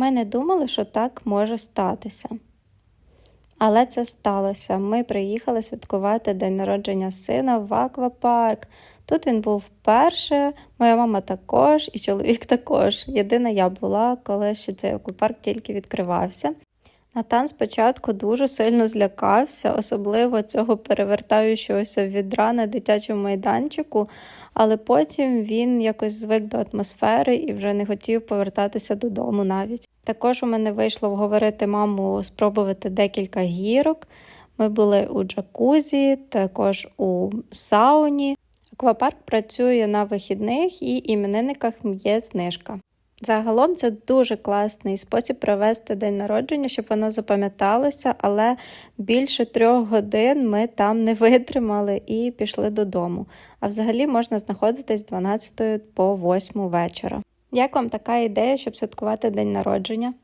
Ми не думали, що так може статися. Але це сталося. Ми приїхали святкувати день народження сина в аквапарк. Тут він був вперше, моя мама також і чоловік також. Єдина я була, коли ще цей аквапарк тільки відкривався. Натан спочатку дуже сильно злякався, особливо цього перевертаючогося відра на дитячому майданчику, але потім він якось звик до атмосфери і вже не хотів повертатися додому навіть. Також у мене вийшло вговорити маму спробувати декілька гірок. Ми були у джакузі, також у сауні. Аквапарк працює на вихідних і іменинниках є знижка. Загалом це дуже класний спосіб провести день народження, щоб воно запам'яталося, але більше трьох годин ми там не витримали і пішли додому. А взагалі можна знаходитись з 12 по 8 вечора. Як вам така ідея, щоб святкувати день народження?